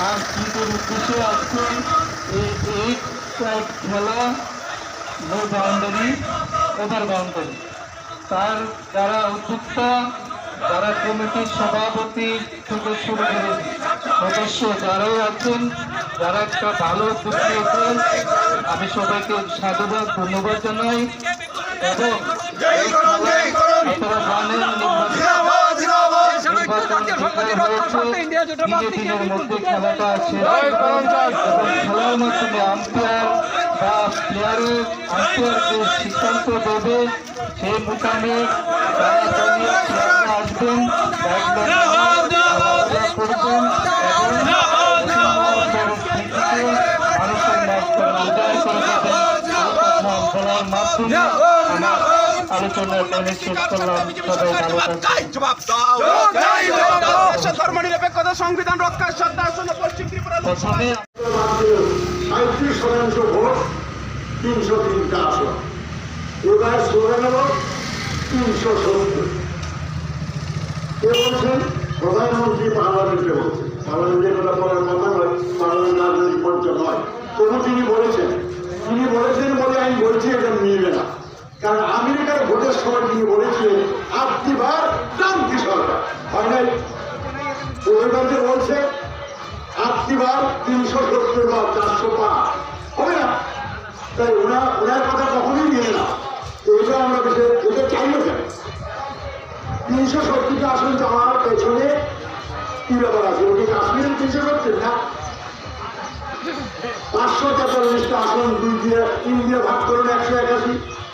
তার স্মৃতির উদ্দেশ্যে আজকে এই খেলা নো বাউন্ডারি, ওভার বাউন্ডারি। তার যারা উদ্যোক্তা, যারা কমিটির সভাপতি থেকে শুরু করে সদস্য যারাই আছেন, যারা একটা ভালো উদ্যোগ নিয়েছেন আমি সবাইকে সাধুবাদ, ধন্যবাদ জানাই। এবং নির্বাচন দিনের মধ্যে খেলাটা শেষ এবং খেলার মাধ্যমে আম্পায়ার বা প্লেয়ারের আম্পায়ার যে সিদ্ধান্ত দেবে। সেই মোতাবেক আসবেন। করবেন। সংবিধান রক্ষার বলছেন প্রধানমন্ত্রী পার্লামেন্টে বলছেন পার্লামেন্টের কথা বলার কথা নয় পার্লামেন্ট রাজনৈতিক মঞ্চ নয় তবু তিনি বলেছেন তিনি বলেছেন বলে আমি বলছি এটা মিলবে না কারণ আমেরিকার ভোটের সময় তিনি বলেছিলেন আপনিবার ট্রাম্পি সরকার। হয় নাই? প্রধানমন্ত্রী বলছে তিনশো সত্তর বা চারশো পাঁচ হবে না? তাই ওনার ওনার কথা কখনোই নিয়ে না। এটা আমরা বেশি এটা চাইও কেন? তিনশো সত্তরটা আসন যাওয়ার পেছনে কি ব্যাপার আছে? ওকে কাশ্মীরের তিনশো সত্তর? না। পাঁচশো তেতাল্লিশটা আসন দুই দিয়ে, তিন দিয়ে ভাগ করুন, একশো একাশি।